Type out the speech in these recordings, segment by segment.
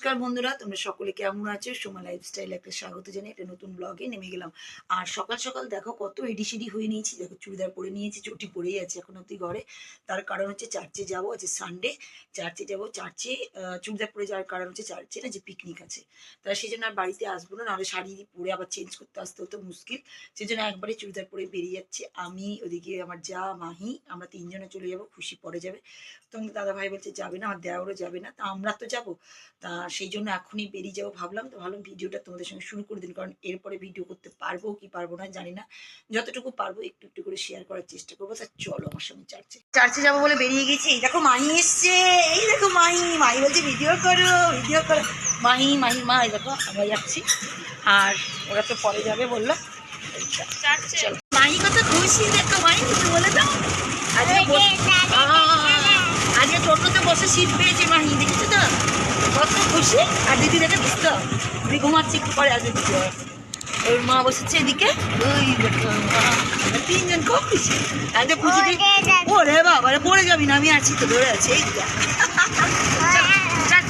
নমস্কার বন্ধুরা, তোমরা সকলে কেমন আছো? সোমা লাইফস্টাইল একটা স্বাগত জানিয়ে একটা নতুন ব্লগে নেমে গেলাম। আর সকাল সকাল দেখো কত এডিসিডি হয়ে নিয়েছি। দেখো চুড়িদার পরে নিয়েছি, চটি পরেই আছে এখন অব্দি ঘরে। তার কারণ হচ্ছে চার্চে যাব আজকে সানডে চার্চে যাব, চার্চে চুড়িদার পরে যাওয়ার কারণ হচ্ছে চার্চে না যে পিকনিক আছে। তাই সেই জন্য আর বাড়িতে আসব না, নাহলে শাড়ি পরে আবার চেঞ্জ করতে আসতে হতো মুশকিল। সেই জন্য একবারে চুড়িদার পরে বেরিয়ে যাচ্ছে। আমি ওদিকে আমার যা, মাহি, আমরা তিনজনে চলে যাব, খুশি পরে যাবে। তোমাদের দাদা ভাই বলছে, যাবে না, আমার দেওয়ারও যাবে না। তা আমরা তো যাব। তা সেই জন্য এখনই বেরিয়ে যাব। ভাবলাম তো ভাবলাম ভিডিওটা তোমাদের সঙ্গে শুরু করে দিন কারণ এরপরে ভিডিও করতে পারব কি পারব না জানি না। যতটুকু পারব একটু একটু করে শেয়ার করার চেষ্টা করব। তা চলো আমার সঙ্গে চার্চে চার্চে যাব বলে বেরিয়ে গেছি। এই দেখো মাহি এসছে। এই দেখো মাহি। মাহি বলছে ভিডিও করো ভিডিও করো। মাহি মাহি মা এই দেখো আমরা যাচ্ছি। আর ওরা তো পরে যাবে বলল। মাহি কত খুশি দেখো মাহি কিছু বলে দাও। আজকে টোটোতে বসে সিট পেয়েছে মাহি দেখেছ তো? কত খুশি আর দিদি দেখে বুঝতো দিদি ঘুমাচ্ছে একটু পরে আসবে দিদি ওর মা বসেছে এদিকে। ওই মা। আমরা তিনজন খুব খুশি। আজকে পুজো ওরে বাবা পড়ে যাবি না আমি আছি তো ধরে আছি এই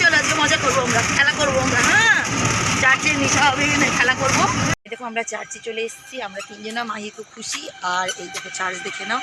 চলো আজকে মজা করব আমরা খেলা করব আমরা হ্যাঁ? চার্চে নেশা হবে খেলা করব। দেখো আমরা চার্চে চলে এসেছি আমরা তিনজনা মাহি খুব খুশি। আর এই দেখো চার্চ দেখে নাও।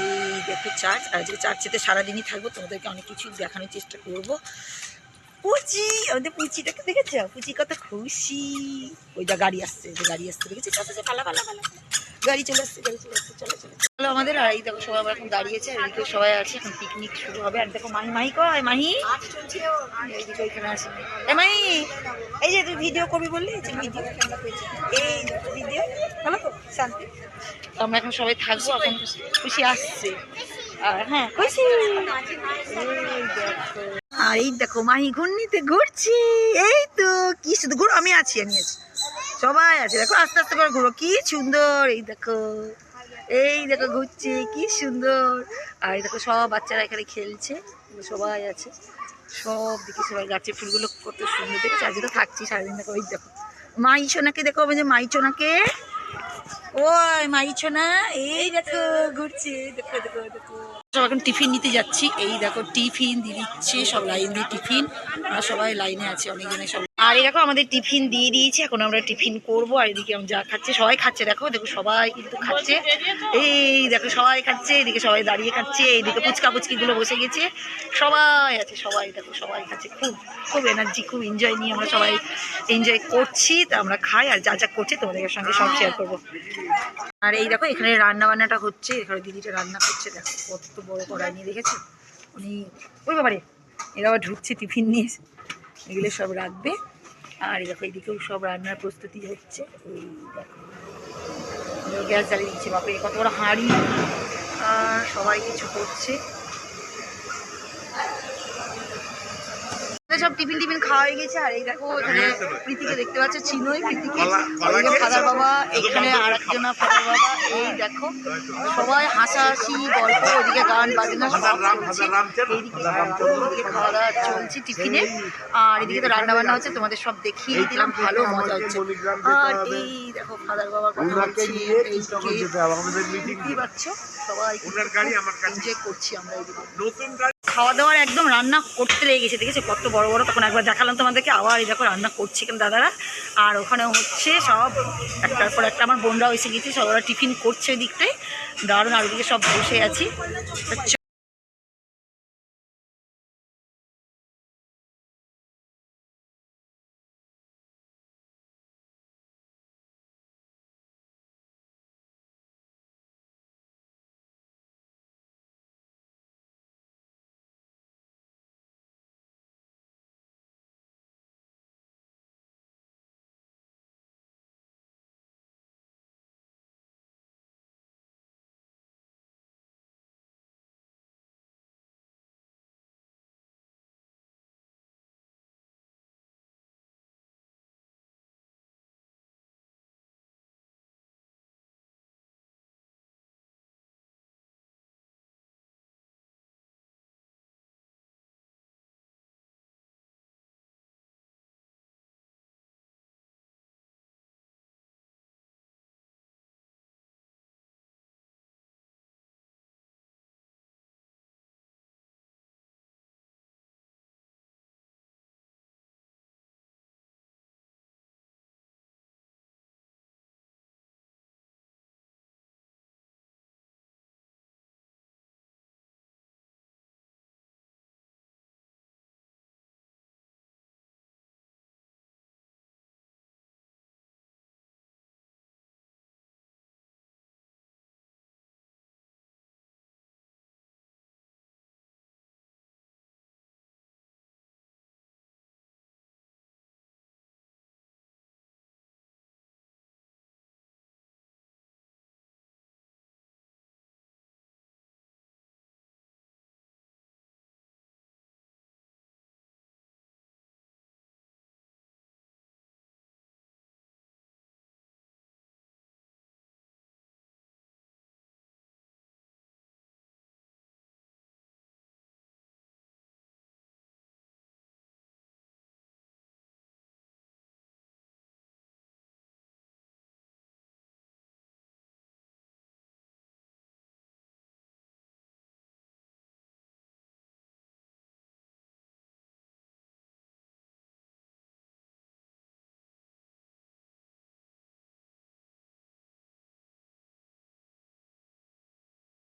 এই দেখো চার্চ। আর আজকে চার্চেতে সারাদিনই থাকব তোমাদেরকে অনেক কিছু দেখানোর চেষ্টা করব। পুচি, আমাদের পুচিটাকে দেখেছ? পুচি কত খুশি। ওই যা গাড়ি আসছে, যে গাড়ি আসছে, দেখেছি? পালা পালা পালা। গাড়ি চলে আসছে, গাড়ি চলে আসছে, চলো চলো। চলো আমাদের, আর এই দেখো, সবাই আবার এখন দাঁড়িয়েছে, আর এদিকে সবাই আছে, এখন পিকনিক শুরু হবে। আর দেখো, মাহি মাহি কয়? মাহি? এইদিকে এখানে আছে। এ মাহি, এই যে তুই ভিডিও করবি বললি? যে ভিডিও এই ভিডিও ভালো তো? শান্তি? আমরা এখন সবাই থাকব, এখন খুশি আসছে। আর হ্যাঁ খুশি। আর এই দেখো, মাহি ঘূর্ণিতে ঘুরছি। এই তো, কি শুধু ঘুরো, আমি আছি আমি আছি। সবাই আছে, দেখো, আস্তে আস্তে করে ঘুরো, কি সুন্দর, এই দেখো। এই দেখো, ঘুরছে, কি সুন্দর। আর এই দেখো, সব বাচ্চারা এখানে খেলছে, সবাই আছে। সব দিকে সবাই গাছের ফুলগুলো কত সুন্দর আজকে তো থাকছি সারাদিন, দেখো ওই দেখো। মাই সোনাকে দেখো যে মাই সোনাকে ওই মাইছো না? এই দেখো, ঘুরছে, দেখো দেখো দেখো। সব এখন টিফিন নিতে যাচ্ছি। এই দেখো, টিফিন দিয়ে দিচ্ছে, সব লাইন দিয়ে টিফিন। আর সবাই লাইনে আছে, অনেকজনে সব আর এই দেখো আমাদের টিফিন দিয়ে দিয়েছে, এখন আমরা টিফিন করব, আর এদিকে যা খাচ্ছে, সবাই খাচ্ছে, দেখো দেখো, সবাই কিন্তু খাচ্ছে। এই দেখো, সবাই খাচ্ছে, এদিকে সবাই দাঁড়িয়ে খাচ্ছে এইদিকে পুচকা পুচকিগুলো বসে গেছে। সবাই আছে, সবাই দেখো, সবাই খাচ্ছে, খুব খুব এনার্জি খুব এনজয় নিয়ে আমরা সবাই এনজয় করছি, তা আমরা খাই, আর যা যা করছি তোমাদের সঙ্গে সব শেয়ার করব। আর এই দেখো, এখানে রান্না বান্নাটা হচ্ছে, এখানে দিদিটা রান্না করছে, দেখো, কত বড় কড়াই নিয়ে দেখেছ উনি ওই বাবারে, এরা আবার ঢুকছে টিফিন নিয়ে, এগুলো সব রাখবে। আর দেখো, এদিকেও সব রান্নার প্রস্তুতি হচ্ছে। ওই দেখো গ্যাস জ্বালিয়ে দিচ্ছে বাপরে, কত বড় হাঁড়ি। সবাই কিছু করছে। সব টিফিন টিফিন খাওয়া হয়ে গেছে আর এই দেখো এখানে প্রীতিকে দেখতে পাচ্ছ চিনোই প্রীতিকে। ফাদার বাবা এখানে আর একজন ফাদার বাবা এই দেখো সবাই হাসাহাসি গল্প ওইদিকে গান বাজনা সব চলছে। এইদিকে খাওয়া দাওয়া চলছে টিফিনে। আর এদিকে তো রান্না বান্না হচ্ছে তোমাদের সব দেখিয়ে দিলাম ভালো মজা হচ্ছে। আর এই দেখো ফাদার বাবার কথা বলছি দেখতেই পাচ্ছ সবাই এনজয় করছি আমরা গাড়ি খাওয়া দাওয়ার একদম রান্না করতে লেগে গেছে, দেখেছি? কত বড় বড়, তখন একবার দেখালাম তোমাদেরকে আবার এই দেখো রান্না করছে কেন দাদারা। আর ওখানে হচ্ছে সব একটার পর একটা আমার বোনরাও এসে গেছে সব ওরা টিফিন করছে ওই দিকটায়। দারুণ, আর ওদিকে সব বসে আছি।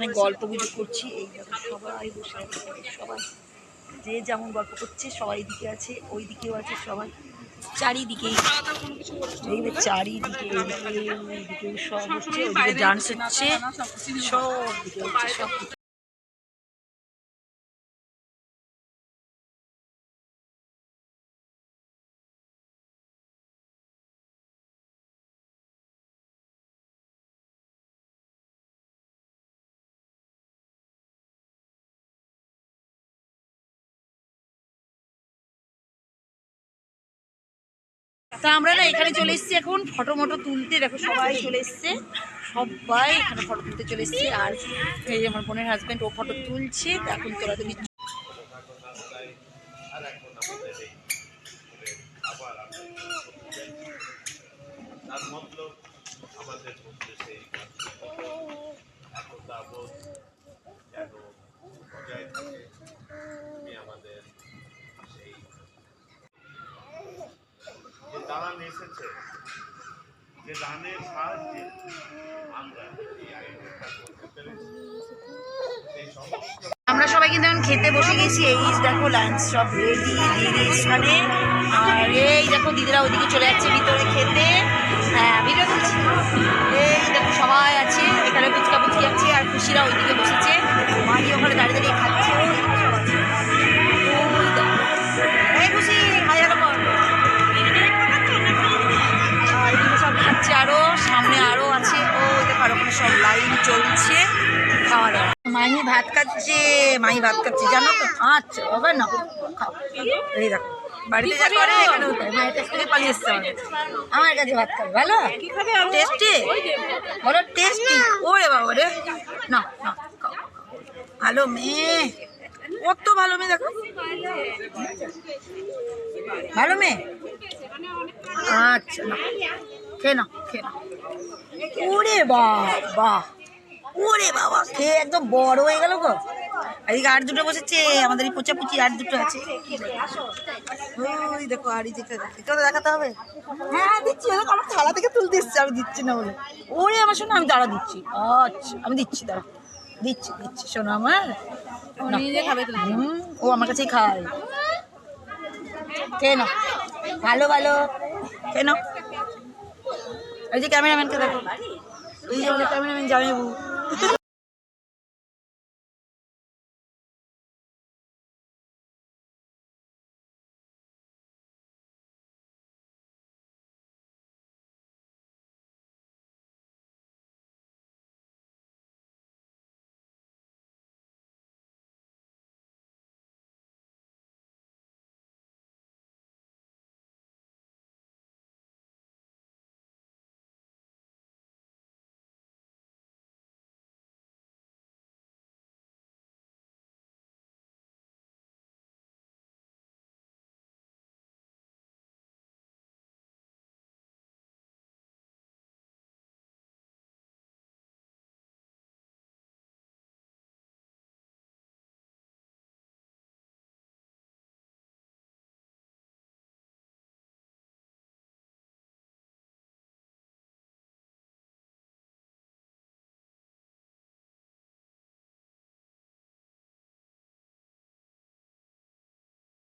মানে গল্প গুজব করছি, এই সবাই বসে আছে, সবাই যে যেমন গল্প করছে, সবাই এদিকে আছে, ওই দিকেও আছে সবাই। চারিদিকে চারিদিকে এইদিকে সব হচ্ছে ওইদিকে ডান্স হচ্ছে, সব দিকে হচ্ছে, সব তা আমরা না এখানে চলে এসছি এখন ফটো মটো তুলতে। দেখো সবাই চলে এসছে। সবাই এখানে ফটো তুলতে চলে এসছে। আর এই আমার বোনের হাজব্যান্ড ও ফটো তুলছে। তা এখন তোরা তুমি আর এখন আমাদের এই স্কুলের আবার আমরা তার মতলব আমাদের মধ্যে সেই একতা বোধ যেন বজায় থাকে তুমি আমাদের সেই যে এসেছে যে দানের সাহায্যে আমরা আমরা সবাই কিন্তু এখন খেতে বসে গেছি। এই দেখো লাঞ্চ সব রেডি এখানে। আর এই দেখো দিদিরা ওইদিকে চলে যাচ্ছে ভিতরে খেতে। হ্যাঁ ভিডিও তুলছি। এই দেখো সবাই আছে। এখানে পুচকা পুচকি আছে আর খুশিরা ওইদিকে বসেছে। মাহি ওখানে দাঁড়িয়ে দাঁড়িয়ে খাচ্ছে। ভাত খাচ্ছে, মাই ভাত খাচ্ছে, জানো তো? আচ্ছা হবে না? এই দেখো, বাড়িতে ভাত ভালো? টেস্টি বলো টেস্টি ওরে না না। ভালো মেয়ে। কত ভালো মেয়ে, দেখো। ভালো মেয়ে? আচ্ছা না। নাও ওরে বাবা ওরে খেয়ে একদম বড় হয়ে গেল গো। এদিকে আর দুটো বসেছে আমাদের এই পোচাপুচি আর দুটো আছে। ওই দেখো আর এই যে দেখাতে হবে? হ্যাঁ দিচ্ছি দেখো আমার থালা থেকে তুলতে এসছে আমি দিচ্ছি না বলে। ওরে আমার শোনো আমি দাঁড়া দিচ্ছি। আচ্ছা আমি দিচ্ছি দাঁড়া। দিচ্ছি দিচ্ছি শোনো আমার। ও আমার কাছেই খায়। নাও। ভালো ভালো। নাও। এই যে ক্যামেরাম্যানকে দেখো। এই যে ক্যামেরাম্যান জামাইবু